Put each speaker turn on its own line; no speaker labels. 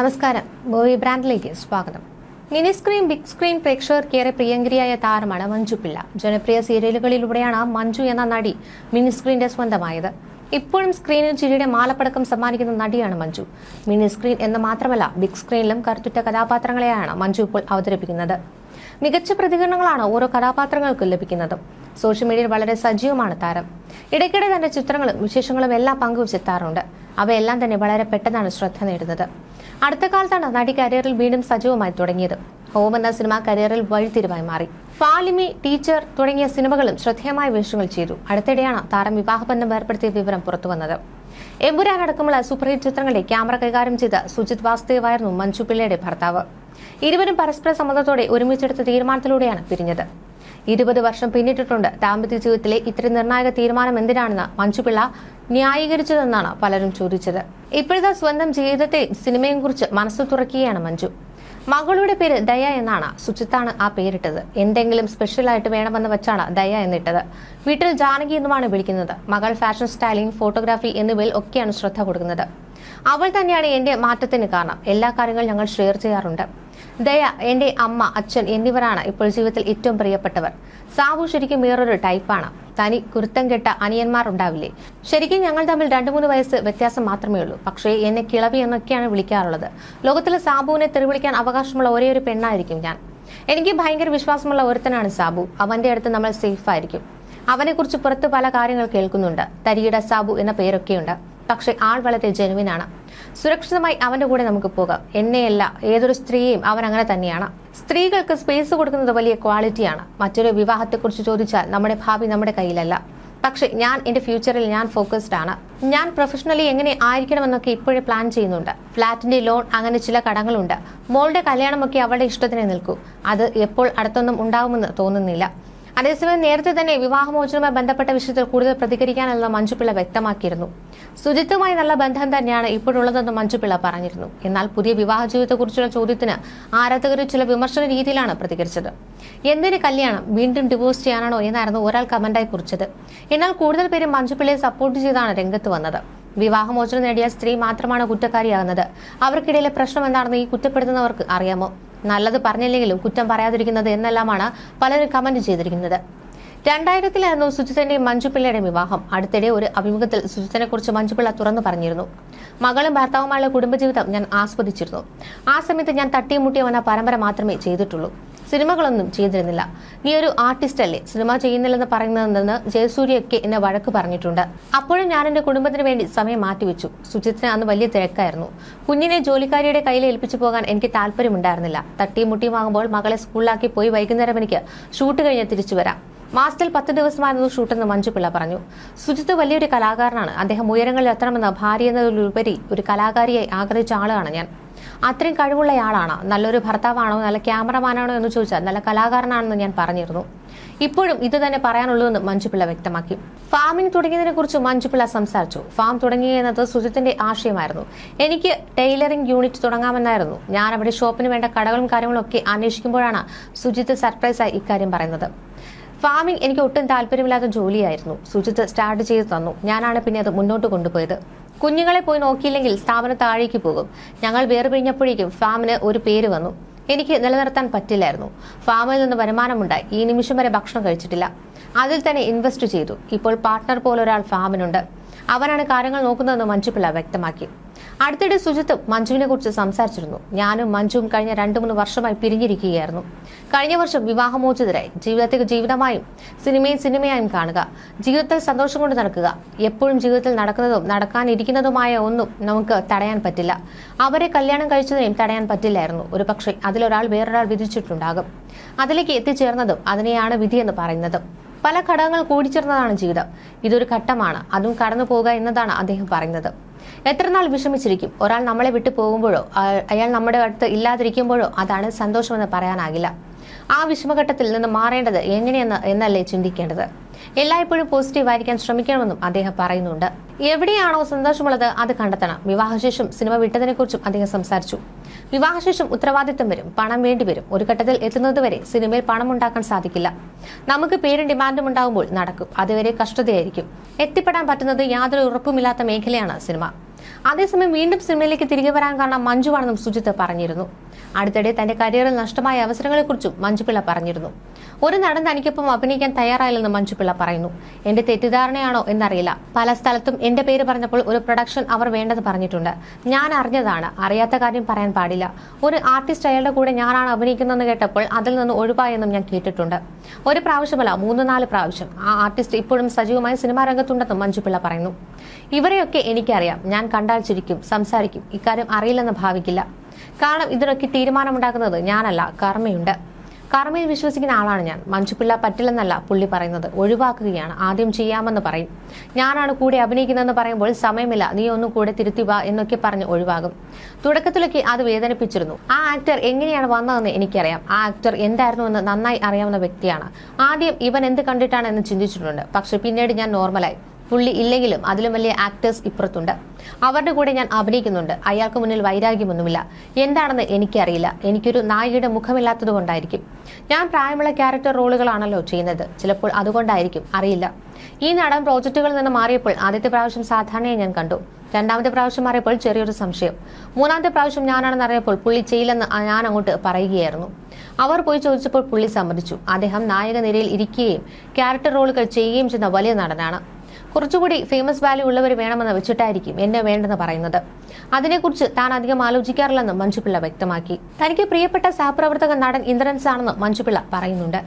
നമസ്കാരം. മൂവി ബ്രാൻഡിലേക്ക് സ്വാഗതം. മിനി സ്ക്രീൻ ബിഗ് സ്ക്രീൻ പ്രേക്ഷകർക്കേറെ പ്രിയങ്കരിയായ താരമാണ് മഞ്ജു പിള്ള. ജനപ്രിയ സീരിയലുകളിലൂടെയാണ് മഞ്ജു എന്ന നടി മിനി സ്ക്രീന്റെ സ്വന്തമായത്. ഇപ്പോഴും സ്ക്രീനിൽ ചിരിയുടെ മാലപ്പടക്കം സമ്മാനിക്കുന്ന നടിയാണ് മഞ്ജു. മിനി സ്ക്രീൻ എന്ന് മാത്രമല്ല ബിഗ് സ്ക്രീനിലും കരുത്തുറ്റ കഥാപാത്രങ്ങളെയാണ് മഞ്ജു ഇപ്പോൾ അവതരിപ്പിക്കുന്നത്. മികച്ച പ്രതികരണങ്ങളാണ് ഓരോ കഥാപാത്രങ്ങൾക്കും ലഭിക്കുന്നത്. സോഷ്യൽ മീഡിയയിൽ വളരെ സജീവമാണ് താരം. ഇടയ്ക്കിടെ തന്റെ ചിത്രങ്ങളും വിശേഷങ്ങളും എല്ലാം പങ്കുവച്ചെത്താറുണ്ട് അവയെല്ലാം തന്നെ വളരെ പെട്ടെന്നാണ് ശ്രദ്ധ നേടുന്നത്. അടുത്ത കാലത്താണ് നടി കരിയറിൽ വീണ്ടും സജീവമായി തുടങ്ങിയത്. ഹോം എന്ന സിനിമ കരിയറിൽ വഴിത്തിരിവായി മാറി. ഫാലിമി ടീച്ചർ തുടങ്ങിയ സിനിമകളും ശ്രദ്ധേയമായ വേഷങ്ങൾ ചെയ്തു. അടുത്തിടെയാണ് താരം വിവാഹബന്ധം ഏർപ്പെടുത്തിയ വിവരം പുറത്തുവന്നത്. എമ്പുരാൻ അടക്കമുള്ള സൂപ്പർ ഹിറ്റ് ചിത്രങ്ങളുടെ ക്യാമറ കൈകാര്യം ചെയ്ത സുജിത് വാസുദേവായിരുന്നു മഞ്ജു പിള്ളയുടെ ഭർത്താവ്. ഇരുവരും പരസ്പര സമ്മതത്തോടെ ഒരുമിച്ചെടുത്ത തീരുമാനത്തിലൂടെയാണ് പിരിഞ്ഞത്. ഇരുപത് വർഷം പിന്നിട്ടിട്ടുണ്ട്. ദാമ്പത്യ ജീവിതത്തിലെ ഇത്ര നിർണായക തീരുമാനം എന്തിനാണെന്ന് മഞ്ജുപിള്ള ന്യായീകരിച്ചതെന്നാണ് പലരും ചോദിച്ചത്. ഇപ്പോഴത്തെ സ്വന്തം ജീവിതത്തെയും സിനിമയും കുറിച്ച് മനസ്സ് തുറക്കുകയാണ് മഞ്ജു. മകളുടെ പേര് ദയ എന്നാണ് സുചിത്താണ് ആ പേരിട്ടത്. എന്തെങ്കിലും സ്പെഷ്യൽ ആയിട്ട് വേണമെന്ന് വെച്ചാണ് ദയ എന്നിട്ടത്. വീട്ടിൽ ജാനകി എന്നുമാണ് വിളിക്കുന്നത്. മകൾ ഫാഷൻ സ്റ്റൈലിംഗ് ഫോട്ടോഗ്രാഫി എന്നിവയിൽ ഒക്കെയാണ് ശ്രദ്ധ കൊടുക്കുന്നത്. അവൾ തന്നെയാണ് എന്റെ മാറ്റത്തിന് കാരണം. എല്ലാ കാര്യങ്ങളും ഞങ്ങൾ ഷെയർ ചെയ്യാറുണ്ട്. ദയ എന്റെ അമ്മ അച്ഛൻ എന്നിവരാണ് ഇപ്പോൾ ജീവിതത്തിൽ ഏറ്റവും പ്രിയപ്പെട്ടവർ. സാബു ശരിക്കും വേറൊരു ടൈപ്പാണ്. തനി കുരുത്തം കെട്ട അനിയന്മാർ ഉണ്ടാവില്ലേ? ശരിക്കും ഞങ്ങൾ തമ്മിൽ രണ്ടു മൂന്ന് വയസ്സ് വ്യത്യാസം മാത്രമേ ഉള്ളൂ. പക്ഷേ എന്നെ കിളവി എന്നൊക്കെയാണ് വിളിക്കാറുള്ളത്. ലോകത്തിലെ സാബുവിനെ തെറിവിളിക്കാൻ അവകാശമുള്ള ഒരേ ഒരു പെണ്ണായിരിക്കും ഞാൻ. എനിക്ക് ഭയങ്കര വിശ്വാസമുള്ള ഒരുത്തനാണ് സാബു. അവന്റെ അടുത്ത് നമ്മൾ സേഫ് ആയിരിക്കും. അവനെക്കുറിച്ച് പുറത്ത് പല കാര്യങ്ങൾ കേൾക്കുന്നുണ്ട്. തരികിട സാബു എന്ന പേരൊക്കെയുണ്ട്. പക്ഷെ ആൾ വളരെ ജെനുവിനാണ്. സുരക്ഷിതമായി അവന്റെ കൂടെ നമുക്ക് പോകാം. എന്നെയല്ല ഏതൊരു സ്ത്രീയും അവൻ അങ്ങനെ തന്നെയാണ്. സ്ത്രീകൾക്ക് സ്പേസ് കൊടുക്കുന്നത് വലിയ ക്വാളിറ്റിയാണ് മറ്റൊരു വിവാഹത്തെക്കുറിച്ച് ചോദിച്ചാൽ നമ്മുടെ ഭാവി നമ്മുടെ കയ്യിലല്ല. പക്ഷെ ഞാൻ എന്റെ ഫ്യൂച്ചറിൽ ഞാൻ ഫോക്കസ്ഡ് ആണ്. ഞാൻ പ്രൊഫഷണലി എങ്ങനെ ആയിരിക്കണമെന്നൊക്കെ ഇപ്പോഴേ പ്ലാൻ ചെയ്യുന്നുണ്ട്. ഫ്ലാറ്റിന്റെ ലോൺ അങ്ങനെ ചില കടങ്ങളുണ്ട്. മോളുടെ കല്യാണമൊക്കെ അവളുടെ ഇഷ്ടത്തിനെ നിൽക്കൂ. അത് എപ്പോൾ അടുത്തൊന്നും ഉണ്ടാവുമെന്ന് തോന്നുന്നില്ല. അതേസമയം നേരത്തെ തന്നെ വിവാഹമോചനവുമായി ബന്ധപ്പെട്ട വിഷയത്തിൽ കൂടുതൽ പ്രതികരിക്കാനല്ല മഞ്ജുപിള്ള വ്യക്തമാക്കിയിരുന്നു. സുജിത്തുമായി നല്ല ബന്ധം തന്നെയാണ് ഇപ്പോഴുള്ളതെന്ന് മഞ്ജുപിള്ള പറഞ്ഞിരുന്നു. എന്നാൽ പുതിയ വിവാഹ ജീവിതത്തെക്കുറിച്ചുള്ള ചോദ്യത്തിന് ആരാധകർ ചില വിമർശന രീതിയിലാണ് പ്രതികരിച്ചത്. എന്തിന് കല്യാണം? വീണ്ടും ഡിവോഴ്സ് ചെയ്യാനാണോ എന്നായിരുന്നു ഒരാൾ കമന്റായി കുറിച്ചത്. എന്നാൽ കൂടുതൽ പേരും മഞ്ജുപിള്ളയെ സപ്പോർട്ട് ചെയ്താണ് രംഗത്ത് വന്നത്. വിവാഹമോചനം നേടിയ സ്ത്രീ മാത്രമാണ് കുറ്റക്കാരിയാകുന്നത്. അവർക്കിടയിലെ പ്രശ്നം എന്താണെന്ന് ഈ കുറ്റപ്പെടുത്തുന്നവർക്ക് അറിയാമോ? നല്ലത് പറഞ്ഞില്ലെങ്കിലും കുറ്റം പറയാതിരിക്കുന്നത് എന്നെല്ലാമാണ് പലരും കമന്റ് ചെയ്തിരിക്കുന്നത്. രണ്ടായിരത്തിലായിരുന്നു സുജിതന്റെയും മഞ്ജുപിള്ളയുടെയും വിവാഹം. അടുത്തിടെ ഒരു അഭിമുഖത്തിൽ സുജിത്തിനെ കുറിച്ച് മഞ്ജുപിള്ള തുറന്നു പറഞ്ഞിരുന്നു. മകളും ഭർത്താവുമായുള്ള കുടുംബജീവിതം ഞാൻ ആസ്വദിച്ചിരുന്നു. ആ സമയത്ത് ഞാൻ തട്ടിയും മുട്ടിയും എന്ന പരമ്പര മാത്രമേ ചെയ്തിട്ടുള്ളൂ. സിനിമകളൊന്നും ചെയ്തിരുന്നില്ല. നീ ഒരു ആർട്ടിസ്റ്റ് അല്ലേ സിനിമ ചെയ്യുന്നില്ലെന്ന് പറയുന്നതെന്ന് ജയസൂര്യയൊക്കെ എന്നെ വഴക്ക് പറഞ്ഞിട്ടുണ്ട്. അപ്പോഴും ഞാൻ എന്റെ കുടുംബത്തിന് വേണ്ടി സമയം മാറ്റിവെച്ചു. സുജിത്തിന് അന്ന് വലിയ തിരക്കായിരുന്നു. കുഞ്ഞിനെ ജോലിക്കാരിയുടെ കയ്യിൽ ഏൽപ്പിച്ചു പോകാൻ എനിക്ക് താല്പര്യമുണ്ടായിരുന്നില്ല. തട്ടിയും മുട്ടിയുമാകുമ്പോൾ മകളെ സ്കൂളിലാക്കി പോയി വൈകുന്നേരം എനിക്ക് ഷൂട്ട് കഴിഞ്ഞ് തിരിച്ചു വരാം. മാസത്തിൽ പത്ത് ദിവസമായിരുന്നു ഷൂട്ടെന്ന് മഞ്ജുപിള്ള പറഞ്ഞു. സുജിത്ത് വലിയൊരു കലാകാരനാണ്. അദ്ദേഹം ഉയരങ്ങളിൽ എത്തണമെന്ന് ഭാര്യ എന്നതിലുപരി ഒരു കലാകാരിയെ ആഗ്രഹിച്ച ആളാണ് ഞാൻ. അത്രയും കഴിവുള്ളയാളാണ് നല്ലൊരു ഭർത്താവാണോ നല്ല ക്യാമറമാനാണോ എന്ന് ചോദിച്ചാൽ നല്ല കലാകാരനാണെന്ന് ഞാൻ പറഞ്ഞിരുന്നു. ഇപ്പോഴും ഇത് തന്നെ പറയാനുള്ളൂവെന്ന് മഞ്ജുപിള്ള വ്യക്തമാക്കി. ഫാമിംഗ് തുടങ്ങിയതിനെ കുറിച്ച് മഞ്ജുപിള്ള സംസാരിച്ചു. ഫാം തുടങ്ങിയെന്നത് സുജിത്തിന്റെ ആശയമായിരുന്നു. എനിക്ക് ടൈലറിംഗ് യൂണിറ്റ് തുടങ്ങാമെന്നായിരുന്നു. ഞാൻ അവിടെ ഷോപ്പിന് വേണ്ട കടകളും കാര്യങ്ങളും ഒക്കെ അന്വേഷിക്കുമ്പോഴാണ് സുജിത്ത് സർപ്രൈസായി ഇക്കാര്യം പറയുന്നത്. ഫാമിംഗ് എനിക്ക് ഒട്ടും താല്പര്യമില്ലാത്ത ജോലിയായിരുന്നു. സുജിത്ത് സ്റ്റാർട്ട് ചെയ്ത് തന്നു. ഞാനാണ് പിന്നെ അത് മുന്നോട്ട് കൊണ്ടുപോയത്. കുഞ്ഞുങ്ങളെ പോയി നോക്കിയില്ലെങ്കിൽ സ്ഥാപനം താഴേക്ക് പോകും. ഞങ്ങൾ വേർപിരിഞ്ഞപ്പോഴേക്കും ഫാമിന് ഒരു പേര് വന്നു. എനിക്ക് നിലനിർത്താൻ പറ്റില്ലായിരുന്നു. ഫാമിൽ നിന്ന് വരുമാനമുണ്ടായി. ഈ നിമിഷം വരെ ഭക്ഷണം കഴിച്ചിട്ടില്ല. അതിൽ തന്നെ ഇൻവെസ്റ്റ് ചെയ്തു. ഇപ്പോൾ പാർട്ട്ണർ പോലൊരാൾ ഫാമിനുണ്ട് അവനാണ് കാര്യങ്ങൾ നോക്കുന്നതെന്ന് മഞ്ജുപിള്ള വ്യക്തമാക്കി. അടുത്തിടെ സുജിത്തും മഞ്ജുവിനെ കുറിച്ച് സംസാരിച്ചിരുന്നു. ഞാനും മഞ്ജുവും കഴിഞ്ഞ രണ്ടു മൂന്ന് വർഷമായി പിരിഞ്ഞിരിക്കുകയായിരുന്നു. കഴിഞ്ഞ വർഷം വിവാഹമോചിതരായി. ജീവിതത്തെ ജീവിതമായും സിനിമയും സിനിമയായും കാണുക. ജീവിതത്തിൽ സന്തോഷം കൊണ്ട് നടക്കുക. എപ്പോഴും ജീവിതത്തിൽ നടക്കുന്നതും നടക്കാനിരിക്കുന്നതുമായ ഒന്നും നമുക്ക് തടയാൻ പറ്റില്ല. അവരെ കല്യാണം കഴിച്ചതിനെയും തടയാൻ പറ്റില്ലായിരുന്നു. ഒരു പക്ഷേ അതിലൊരാൾ വേറൊരാൾ വിധിച്ചിട്ടുണ്ടാകും. അതിലേക്ക് എത്തിച്ചേർന്നതും അതിനെയാണ് എന്ന് പറയുന്നത്. പല ഘടകങ്ങൾ കൂടിച്ചേർന്നതാണ് ജീവിതം. ഇതൊരു ഘട്ടമാണ്. അതും കടന്നു പോകുക എന്നതാണ് അദ്ദേഹം പറയുന്നത്. എത്രനാൾ വിഷമിച്ചിരിക്കും? ഒരാൾ നമ്മളെ വിട്ടു പോകുമ്പോഴോ അയാൾ നമ്മുടെ അടുത്ത് ഇല്ലാതിരിക്കുമ്പോഴോ അതാണ് സന്തോഷമെന്ന് പറയാനാകില്ല. ആ വിഷമഘട്ടത്തിൽ നിന്ന് മാറേണ്ടത് എങ്ങനെയെന്ന് എന്നല്ലേ ചിന്തിക്കേണ്ടത്? എല്ലായ്പ്പോഴും പോസിറ്റീവായിരിക്കാൻ ശ്രമിക്കണമെന്നും അദ്ദേഹം പറയുന്നുണ്ട്. എവിടെയാണോ സന്തോഷമുള്ളത് അത് കണ്ടെത്തണം. വിവാഹശേഷം സിനിമ വിട്ടതിനെക്കുറിച്ചും അദ്ദേഹം സംസാരിച്ചു. വിവാഹശേഷം ഉത്തരവാദിത്തം വരും പണം വേണ്ടി വരും. ഒരു ഘട്ടത്തിൽ എത്തുന്നതുവരെ സിനിമയിൽ പണം ഉണ്ടാക്കാൻ സാധിക്കില്ല. നമുക്ക് പേരും ഡിമാൻഡും ഉണ്ടാകുമ്പോൾ നടക്കും. അതുവരെ കഷ്ടതയായിരിക്കും. എത്തിപ്പെടാൻ പറ്റുന്നത് യാതൊരു ഉറപ്പുമില്ലാത്ത മേഖലയാണ് സിനിമ. അതേസമയം വീണ്ടും സിനിമയിലേക്ക് തിരികെ വരാൻ കാരണം മഞ്ജുവാണെന്നും സുജിത്ത് പറഞ്ഞിരുന്നു. അടുത്തിടെ തന്റെ കരിയറിൽ നഷ്ടമായ അവസരങ്ങളെക്കുറിച്ചും മഞ്ജുപിള്ള പറഞ്ഞിരുന്നു. ഒരു നടൻ തനിക്കൊപ്പം അഭിനയിക്കാൻ തയ്യാറായില്ലെന്ന് മഞ്ജുപിള്ള പറയുന്നു. എന്റെ തെറ്റിദ്ധാരണയാണോ എന്നറിയില്ല. പല സ്ഥലത്തും എന്റെ പേര് പറഞ്ഞപ്പോൾ ഒരു പ്രൊഡക്ഷൻ അവർ വേണ്ടത് പറഞ്ഞിട്ടുണ്ട്. ഞാൻ അറിഞ്ഞതാണ്. അറിയാത്ത കാര്യം പറയാൻ പാടില്ല. ഒരു ആർട്ടിസ്റ്റ് അയാളുടെ കൂടെ ഞാനാണ് അഭിനയിക്കുന്നതെന്ന് കേട്ടപ്പോൾ അതിൽ നിന്ന് ഒഴിവായെന്നും ഞാൻ കേട്ടിട്ടുണ്ട്. ഒരു പ്രാവശ്യമല്ല മൂന്ന് നാല് പ്രാവശ്യം. ആ ആർട്ടിസ്റ്റ് ഇപ്പോഴും സജീവമായി സിനിമാ രംഗത്തുണ്ടെന്നും മഞ്ജുപിള്ള പറയുന്നു. ഇവരെയൊക്കെ എനിക്കറിയാം. ഞാൻ കണ്ടാൽ ചിരിക്കും സംസാരിക്കും. ഇക്കാര്യം അറിയില്ലെന്ന് ഭാവിക്കില്ല. കാരണം ഇതിനൊക്കെ തീരുമാനമുണ്ടാക്കുന്നത് ഞാനല്ല കർമ്മയുണ്ട്. കർമ്മയിൽ വിശ്വസിക്കുന്ന ആളാണ് ഞാൻ. മഞ്ജുപിള്ള പറ്റില്ലെന്നല്ല പുള്ളി പറയുന്നത്. ഒഴിവാക്കുകയാണ്. ആദ്യം ചെയ്യാമെന്ന് പറയും. ഞാനാണ് കൂടെ അഭിനയിക്കുന്നതെന്ന് പറയുമ്പോൾ സമയമില്ല. നീ ഒന്നും കൂടെ തിരുത്തി വാ എന്നൊക്കെ പറഞ്ഞ് ഒഴിവാകും. തുടക്കത്തിലൊക്കെ അത് വേദനിപ്പിച്ചിരുന്നു. ആ ആക്ടർ എങ്ങനെയാണ് വന്നതെന്ന് എനിക്കറിയാം. ആ ആക്ടർ എന്തായിരുന്നു എന്ന് നന്നായി അറിയാവുന്ന വ്യക്തിയാണ്. ആദ്യം ഇവൻ എന്ത് കണ്ടിട്ടാണ് എന്ന് ചിന്തിച്ചിട്ടുണ്ട്. പക്ഷെ പിന്നീട് ഞാൻ നോർമലായി. പുള്ളി ഇല്ലെങ്കിലും അതിലും വലിയ ആക്ടേഴ്സ് ഇപ്പുറത്തുണ്ട്. അവരുടെ കൂടെ ഞാൻ അഭിനയിക്കുന്നുണ്ട്. അയാൾക്ക് മുന്നിൽ വൈരാഗ്യമൊന്നുമില്ല. എന്താണെന്ന് എനിക്കറിയില്ല. എനിക്കൊരു നായികയുടെ മുഖമില്ലാത്തത് കൊണ്ടായിരിക്കും. ഞാൻ പ്രായമുള്ള ക്യാരക്ടർ റോളുകളാണല്ലോ ചെയ്യുന്നത്. ചിലപ്പോൾ അതുകൊണ്ടായിരിക്കും. അറിയില്ല. ഈ നടൻ പ്രോജക്റ്റുകളിൽ നിന്ന് മാറിയപ്പോൾ ആദ്യത്തെ പ്രാവശ്യം സാധാരണയായി ഞാൻ കണ്ടു. രണ്ടാമത്തെ പ്രാവശ്യം മാറിയപ്പോൾ ചെറിയൊരു സംശയം. മൂന്നാമത്തെ പ്രാവശ്യം ഞാനാണെന്ന് അറിയപ്പോൾ പുള്ളി ചെയ്യില്ലെന്ന് ഞാൻ അങ്ങോട്ട് പറയുകയായിരുന്നു. അവർ പോയി ചോദിച്ചപ്പോൾ പുള്ളി സമ്മതിച്ചു. അദ്ദേഹം നായക നിരയിൽ ഇരിക്കുകയും ക്യാരക്ടർ റോളുകൾ ചെയ്യുകയും ചെയ്യുന്ന വലിയ നടനാണ്. കുറച്ചുകൂടി ഫേമസ് വാല്യൂ ഉള്ളവർ വേണമെന്ന് വെച്ചിട്ടായിരിക്കും എന്നെ വേണ്ടെന്ന് പറയുന്നത്. അതിനെക്കുറിച്ച് താൻ അധികം ആലോചിക്കാറില്ലെന്നും മഞ്ജുപിള്ള വ്യക്തമാക്കി. തനിക്ക് പ്രിയപ്പെട്ട സഹപ്രവർത്തക നടൻ ഇന്ദ്രൻസ് ആണെന്ന് മഞ്ജുപിള്ള പറയുന്നുണ്ട്.